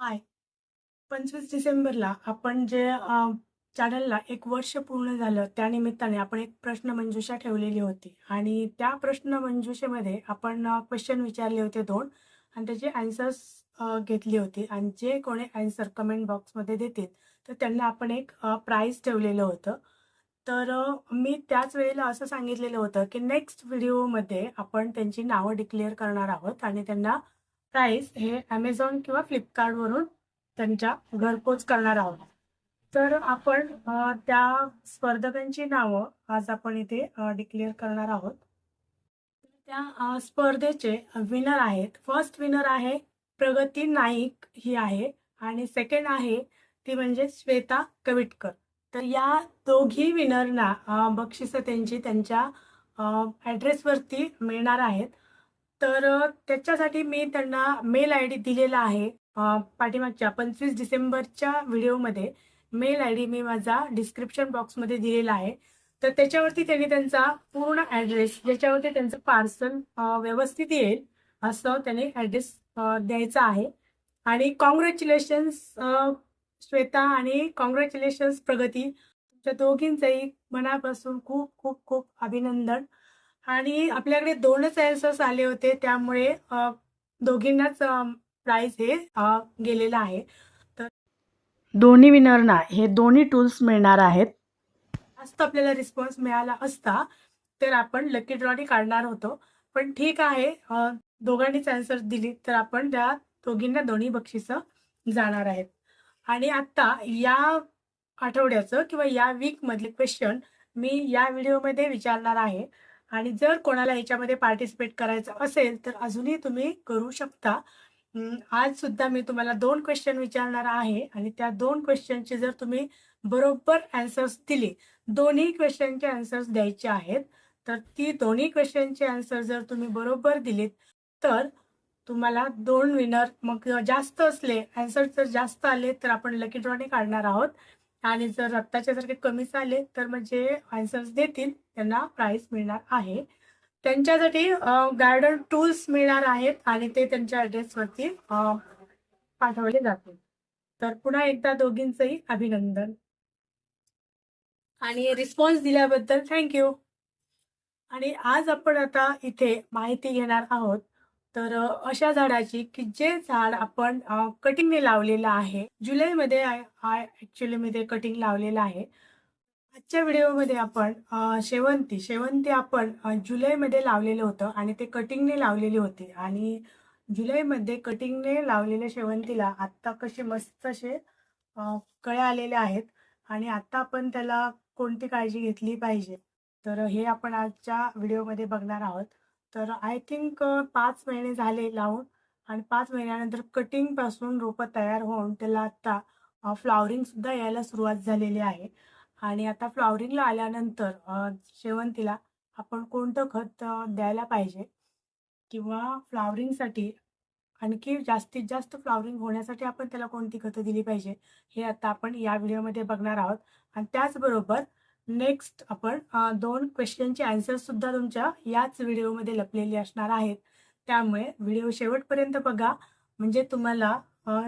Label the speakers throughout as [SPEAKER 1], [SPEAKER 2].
[SPEAKER 1] हाय. 25 डिसेंबरला आपण जे चॅनलला एक वर्ष पूर्ण झालं, त्यानिमित्ताने आपण एक प्रश्नमंजुषा ठेवलेली होती आणि त्या प्रश्नमंजुषेमध्ये आपण क्वेश्चन विचारले होते दोन आणि त्याचे ॲन्सर्स घेतली होती आणि जे कोणी ॲन्सर कमेंट बॉक्समध्ये देतील, तर त्यांना आपण एक प्राईज ठेवलेलं होतं. तर मी त्याच वेळेला असं सांगितलेलं होतं, की नेक्स्ट व्हिडिओमध्ये आपण त्यांची नावं डिक्लेअर करणार आहोत आणि त्यांना प्राइस हे ॲमेझॉन किंवा फ्लिपकार्टवरून त्यांच्या घरपोच करणार आहोत. तर आपण त्या स्पर्धकांची नावं आज आपण इथे डिक्लेअर करणार आहोत. त्या स्पर्धेचे विनर आहेत. फर्स्ट विनर आहे प्रगती नाईक ही आहे आणि सेकंड आहे ती म्हणजे श्वेता कविटकर. तर या दोघी विनरना बक्षिसं त्यांची त्यांच्या ॲड्रेसवरती मिळणार आहेत. तर त्याच्यासाठी मी त्यांना मेल आय डी दिलेला आहे. पाठीमागच्या 25 डिसेंबरच्या व्हिडिओमध्ये मेल आय डी मी माझा डिस्क्रिप्शन बॉक्समध्ये दिलेला आहे. तर त्याच्यावरती त्यांनी त्यांचा पूर्ण ॲड्रेस ज्याच्यावरती त्यांचं पार्सल व्यवस्थित येईल असं त्यांनी ॲड्रेस द्यायचा आहे. आणि कॉंग्रॅच्युलेशन्स श्वेता आणि कॉंग्रॅच्युलेशन्स प्रगती. तुमच्या दोघींचंही मनापासून खूप खूप खूप अभिनंदन. आणि आपल्याकडे 2च ॲन्सर्स आले होते त्यामुळे दोघींनाच अ, प्राइज हे गेलेलं आहे. तर दोन्ही विनरना हे दोन्ही टूल्स मिळणार आहेत. जास्त आपल्याला रिस्पॉन्स मिळाला असता, तर आपण लकी ड्रॉनी काढणार होतो. पण ठीक आहे दोघांनीच ॲन्सर्स दिली तर आपण त्या दोघींना दोन्ही बक्षिसं जाणार आहेत. आणि आत्ता या आठवड्याचं किंवा या वीकमधले क्वेश्चन मी या व्हिडिओमध्ये विचारणार आहे. आणि जर कोणाला याच्यामध्ये पार्टिसिपेट करायचं असेल, तर अजूनही तुम्ही करू शकता. आज सुद्धा मी तुम्हाला दोन क्वेश्चन विचारणार आहे आणि त्या दोन क्वेश्चनचे जर तुम्ही बरोबर ॲन्सर्स दिले, दोन्ही क्वेश्चनचे ॲन्सर्स द्यायचे आहेत. तर ती दोन्ही क्वेश्चनचे ॲन्सर जर तुम्ही बरोबर दिलेत, तर तुम्हाला दोन विनर मग जास्त असले अन्सर जर जास्त आले, तर आपण लकी ड्रॉने काढणार आहोत. आणि जर आत्ताच्यासारखे कमी झाले तर म्हणजे आन्सर्स देतील त्यांना प्राईज मिळणार आहे. त्यांच्यासाठी गार्डन टूल्स मिळणार आहेत आणि ते त्यांच्या ॲड्रेसवरती पाठवले जातील. तर पुन्हा एकदा दोघींचंही अभिनंदन. आणि रिस्पॉन्स दिल्याबद्दल थँक यू. आणि आज आपण आता इथे माहिती घेणार आहोत. तर अशा झाडाची की जे झाड आपण कटिंगने लावलेलं आहे. जुलैमध्ये आय मी ते कटिंग लावलेलं आहे. आजच्या व्हिडिओमध्ये आपण शेवंती शेवंती आपण जुलैमध्ये लावलेलं होतं आणि ते कटिंगने लावलेली होती आणि जुलैमध्ये कटिंगने लावलेल्या शेवंतीला आत्ता कसे मस्त असे कळे कळ्या आलेल्या आहेत आणि आत्ता आपण त्याला कोणती काळजी घेतली पाहिजे. तर हे आपण आजच्या व्हिडिओमध्ये बघणार आहोत. तर आय थिंक पाच महिने झाले लावून आणि पाच महिन्यानंतर कटिंगपासून रोपं तयार होऊन त्याला आत्ता अ, फ्लॉवरिंगसुद्धा यायला सुरुवात झालेली आहे. आणि आता फ्लॉवरिंगला आल्यानंतर शेवंतीला आपण कोणतं खत द्यायला पाहिजे किंवा फ्लॉवरिंगसाठी आणखी जास्तीत जास्त फ्लॉवरिंग होण्यासाठी आपण त्याला कोणती खतं दिली पाहिजे, हे आता आपण या व्हिडिओमध्ये बघणार आहोत. आणि त्याचबरोबर नेक्स्ट आपण अ, 2 क्वेश्चनचे ॲन्सर्ससुद्धा तुमच्या याच व्हिडिओमध्ये लपलेली असणार आहेत. त्यामुळे व्हिडिओ शेवटपर्यंत बघा म्हणजे तुम्हाला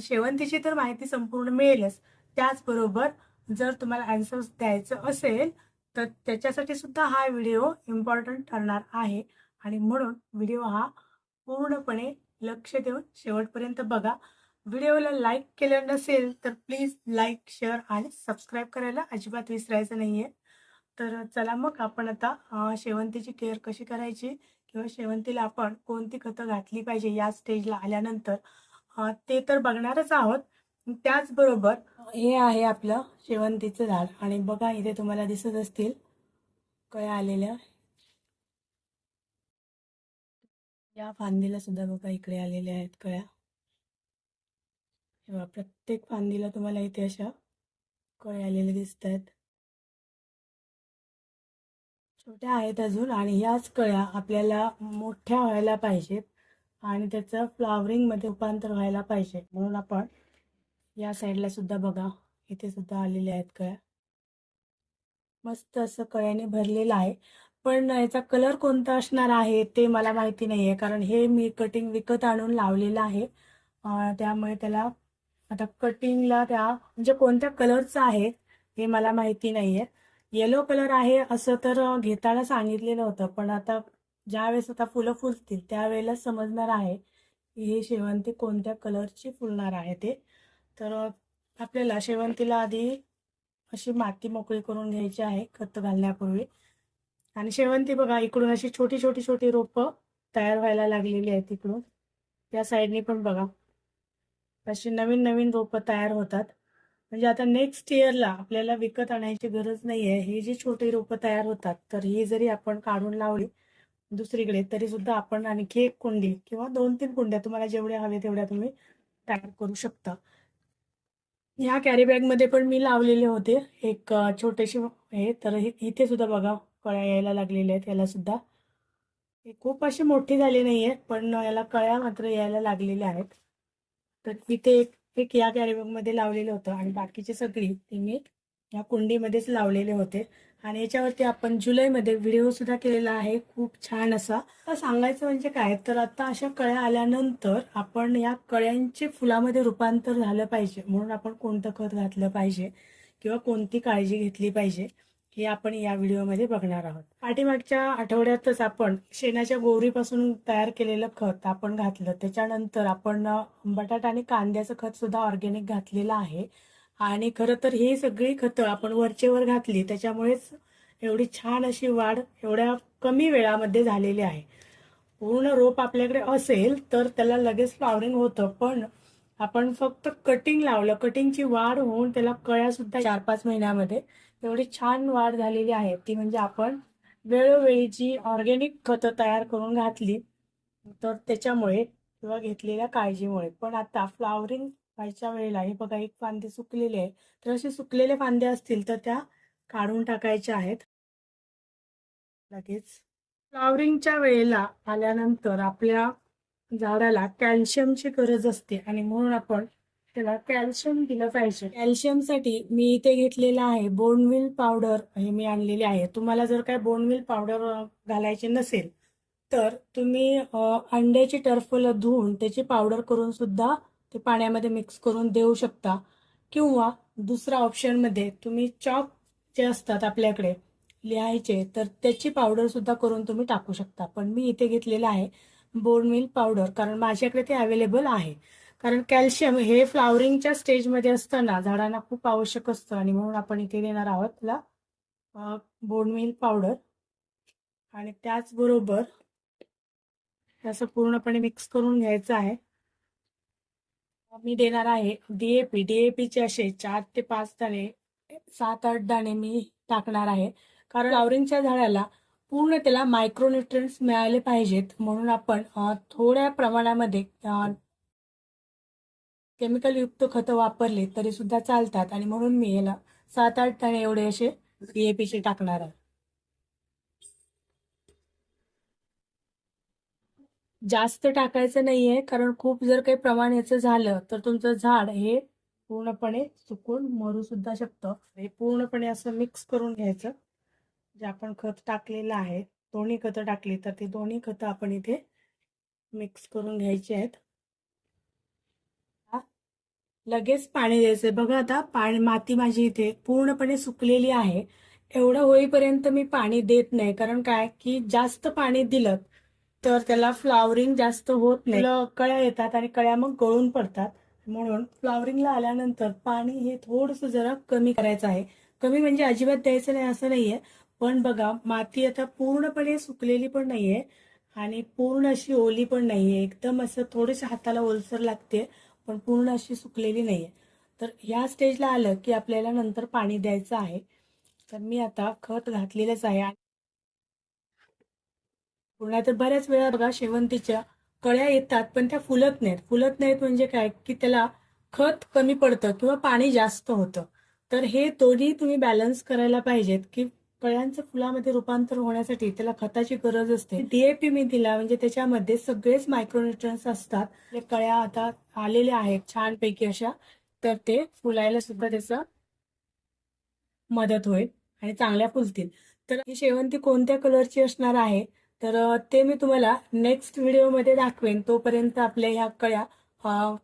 [SPEAKER 1] शेवंतीची तर माहिती संपूर्ण मिळेलच. त्याचबरोबर जर तुम्हाला ॲन्सर्स द्यायचं असेल, तर त्याच्यासाठी सुद्धा हा व्हिडिओ इम्पॉर्टंट ठरणार आहे आणि म्हणून व्हिडिओ हा पूर्णपणे लक्ष देऊन शेवटपर्यंत बघा. व्हिडिओला लाईक केलं नसेल, तर प्लीज लाईक, शेअर आणि सबस्क्राईब करायला अजिबात विसरायचं नाही आहे तर चला मग आपण आता शेवंतीची केअर कशी करायची किंवा शेवंतीला आपण कोणती खतं घातली पाहिजे या स्टेजला आल्यानंतर ते तर बघणारच आहोत. त्याचबरोबर हे आहे आपलं शेवंतीचं झाड आणि बघा इथे तुम्हाला दिसत असतील कळ्या आलेल्या. या फांदीला सुद्धा बघा इकडे आलेल्या आहेत कळ्या. तेव्हा प्रत्येक फांदीला तुम्हाला इथे अशा कळ्या आलेल्या आहेत छोट्या आहेत अजून आणि ह्याच कळ्या आपल्याला मोठ्या व्हायला पाहिजेत आणि त्याचं फ्लॉवरिंगमध्ये रूपांतर व्हायला पाहिजे. म्हणून आपण या साईडला सुद्धा बघा इथे सुद्धा आलेल्या आहेत कळ्या. मस्त असं कळ्याने भरलेलं आहे. पण याचा कलर कोणता असणार आहे ते मला माहिती नाहीये कारण हे मी कटिंग विकत आणून लावलेलं आहे. त्यामुळे त्याला आता कटिंगला त्या म्हणजे कोणत्या कलरचा आहे हे मला माहिती नाहीये. येलो कलर आहे असं तर घेताना सांगितलेलं होतं पण आता ज्यावेळेस आता फुलं फुलतील त्यावेळेला समजणार आहे की हे शेवंती कोणत्या कलरची फुलणार आहे ते. तर आपल्याला शेवंतीला आधी अशी माती मोकळी करून घ्यायची आहे खत घालण्यापूर्वी. आणि शेवंती बघा इकडून अशी छोटी छोटी छोटी रोपं तयार व्हायला लागलेली आहेत इकडून या साईडनी पण बघा. अशी नवीन नवीन रोपं तयार होतात. म्हणजे आता नेक्स्ट इयरला आपल्याला विकत आणायची गरज नाही आहे ही जी छोटी रोपं तयार होतात तर ही जरी आपण काढून लावली दुसरीकडे तरी सुद्धा आपण आणखी एक कुंडी किंवा दोन तीन कुंड्या तुम्हाला जेवढ्या हव्या तेवढ्या तुम्ही तयार करू शकता. ह्या कॅरी बॅगमध्ये पण मी लावलेले होते. एक छोटेशी छोटेसे हे तर इथे सुद्धा बघा कळ्या यायला लागलेल्या आहेत. याला सुद्धा हे खूप अशी मोठी झाली नाहीये पण याला कळ्या मात्र यायला लागलेल्या आहेत. तर तिथे एक एक या कॅरीबॅगमध्ये लावलेलं होतं आणि बाकीची सगळी ती मी या कुंडीमध्येच लावलेले होते. आणि याच्यावरती आपण जुलैमध्ये व्हिडिओ सुद्धा केलेला आहे. खूप छान असा. तर सांगायचं म्हणजे काय? तर आता अशा कळ्या आल्यानंतर आपण या कळ्यांचे फुलामध्ये रूपांतर झालं पाहिजे. म्हणून आपण कोणतं खत घातलं पाहिजे किंवा कोणती काळजी घेतली पाहिजे. हे आपण या व्हिडिओमध्ये बघणार आहोत. पाठीमागच्या आठवड्यातच आपण शेणाच्या गोवरीपासून तयार केलेलं खत आपण घातलं. त्याच्यानंतर आपण बटाटा आणि कांद्याचं खत सुद्धा ऑर्गॅनिक घातलेलं आहे. आणि खरं तर ही सगळी खतं आपण वरचेवर घातली. त्याच्यामुळेच एवढी छान अशी वाढ एवढ्या कमी वेळामध्ये झालेली आहे. पूर्ण रोप आपल्याकडे असेल तर त्याला लगेच फ्लॉवरिंग होतं. पण आपण फक्त कटिंग लावलं. कटिंगची वाढ होऊन त्याला कळ्या सुद्धा चार पाच महिन्यामध्ये एवढी छान वाढ झालेली आहे. ती म्हणजे आपण वेळोवेळी जी ऑर्गॅनिक खतं तयार करून घातली तर त्याच्यामुळे किंवा घेतलेल्या काळजीमुळे. पण आता फ्लॉवरिंग व्हायच्या वेळेला हे बघा एक फांदे सुकलेले आहे. तर असे सुकलेले फांदे असतील तर त्या काढून टाकायच्या आहेत. लगेच. फ्लॉवरिंगच्या वेळेला आल्यानंतर आपल्या झाडाला कॅल्शियमची गरज असते आणि म्हणून आपण त्याला कॅल्शियम दिलं पाहिजे. कॅल्शियमसाठी मी इथे घेतलेलं आहे बोनविल पावडर हे मी आणलेली आहे. तुम्हाला जर काय बोनविल पावडर घालायचे घालायची नसेल तर तुम्ही अंड्याची टर्फलं धुवून त्याची पावडर करून सुद्धा ते पाण्यामध्ये मिक्स करून देऊ शकता. किंवा दुसरा ऑप्शनमध्ये तुम्ही चॉक जे असतात आपल्याकडे लिहायचे तर त्याची पावडर सुद्धा करून तुम्ही टाकू शकता. पण मी इथे घेतलेलं आहे बोनमिल पावडर कारण माझ्याकडे ते अवेलेबल आहे. कारण कॅल्शियम हे फ्लावरिंगच्या स्टेजमध्ये असताना झाडांना खूप आवश्यक असतं आणि म्हणून आपण इथे देणार आहोत त्याला बोनमिल पावडर. आणि त्याचबरोबर असं पूर्णपणे मिक्स करून घ्यायचं आहे. मी देणार आहे डीएपी डीएपीचे असे चार ते पाच दाणे सात आठ दाणे मी टाकणार आहे. कारण फ्लावरिंगच्या झाडाला पूर्ण त्याला मायक्रोन्युट्रिएंट्स मिळाले पाहिजेत. म्हणून आपण थोड्या प्रमाणामध्ये केमिकल युक्त खतं वापरले तरी सुद्धा चालतात. आणि म्हणून मी याला सात आठ दाणे एवढे असे डीएपीचे टाकणार आहे. जास्त टाकायचं नाहीये कारण खूप जर काही प्रमाण याचं झालं तर तुमचं झाड हे पूर्णपणे सुकून मरू सुद्धा शकतं. हे पूर्णपणे असं मिक्स करून घ्यायचं. जे आपण खत टाकलेलं आहे दोन्ही खतं टाकली तर ते दोन्ही खतं आपण इथे मिक्स करून घ्यायची आहेत. लगेच पाणी द्यायचं बघा आता पाणी माती माझी इथे पूर्णपणे सुकलेली आहे. एवढं होईपर्यंत मी पाणी देत नाही. कारण काय? की जास्त पाणी दिलं तर त्याला फ्लावरिंग जास्त होत नाही. कळ्या येतात आणि कळ्या मग गळून पडतात. म्हणून फ्लावरिंगला आल्यानंतर पाणी हे थोडंसं जरा कमी करायचं आहे. कमी म्हणजे अजिबात द्यायचं नाही असं नाहीये. पण बघा माती आता पूर्णपणे सुकलेली पण नाहीये आणि पूर्ण अशी ओली पण नाहीये. एकदम असं थोडीशी हाताला ओलसर लागते पण पूर्ण अशी सुकलेली नाहीये. तर ह्या स्टेजला आलं की आपल्याला नंतर पाणी द्यायचं आहे. तर मी आता खत घातलेलंच आहे पुन्हा तर बऱ्याच वेळा बघा शेवंतीच्या कळ्या येतात पण त्या फुलत नाहीत. फुलत नाहीत म्हणजे काय? की त्याला खत कमी पडतं किंवा पाणी जास्त होतं. तर हे दोन्ही तुम्ही बॅलन्स करायला पाहिजेत की कळ्यांचं फुलामध्ये रूपांतर होण्यासाठी त्याला खताची गरज असते. डीएपी मी दिला म्हणजे त्याच्यामध्ये सगळेच मायक्रोन्युट्रन्स असतात. म्हणजे कळ्या आता आलेल्या आहेत छानपैकी अशा. तर ते फुलायला सुद्धा त्याचा मदत होईल आणि चांगल्या फुलतील. तर ही शेवंती कोणत्या कलरची असणार आहे? तर ते मी तुम्हाला नेक्स्ट व्हिडिओमध्ये दाखवेन. तोपर्यंत आपल्या ह्या कळ्या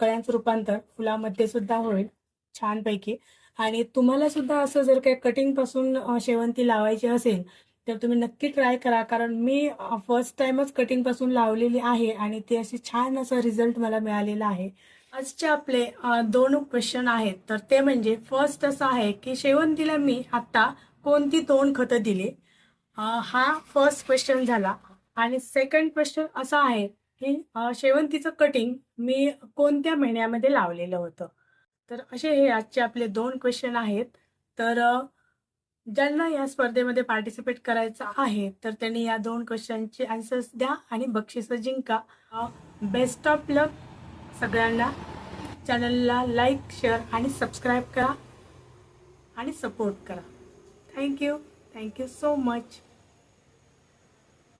[SPEAKER 1] कळ्यांचं रूपांतर फुलामध्ये सुद्धा होईल छानपैकी. आणि तुम्हाला सुद्धा असं जर काही कटिंगपासून शेवंती लावायची असेल तर तुम्ही नक्की ट्राय करा. कारण मी फर्स्ट टाइमच कटिंगपासून लावलेली आहे आणि ते अशी छान असा रिझल्ट मला मिळालेला आहे. आजचे आपले दोन क्वेश्चन आहेत. तर ते म्हणजे फर्स्ट असं आहे की शेवंतीला मी आत्ता कोणती दोन खतं दिली? हा फर्स्ट क्वेश्चन झाला. आणि सेकंड क्वेश्चन असा आहे की शेवंतीचं कटिंग मी कोणत्या महिन्यामध्ये लावलेलं होतं? तर असे हे आजचे आपले दोन क्वेश्चन आहेत. तर ज्यांना या स्पर्धेमध्ये पार्टिसिपेट करायचं आहे तर त्यांनी या दोन क्वेश्चनचे आन्सर्स द्या आणि बक्षिसं जिंका. बेस्ट ऑफ लक सगळ्यांना. चॅनलला लाईक शेअर आणि सबस्क्राईब करा आणि सपोर्ट करा. Thank you thank you so much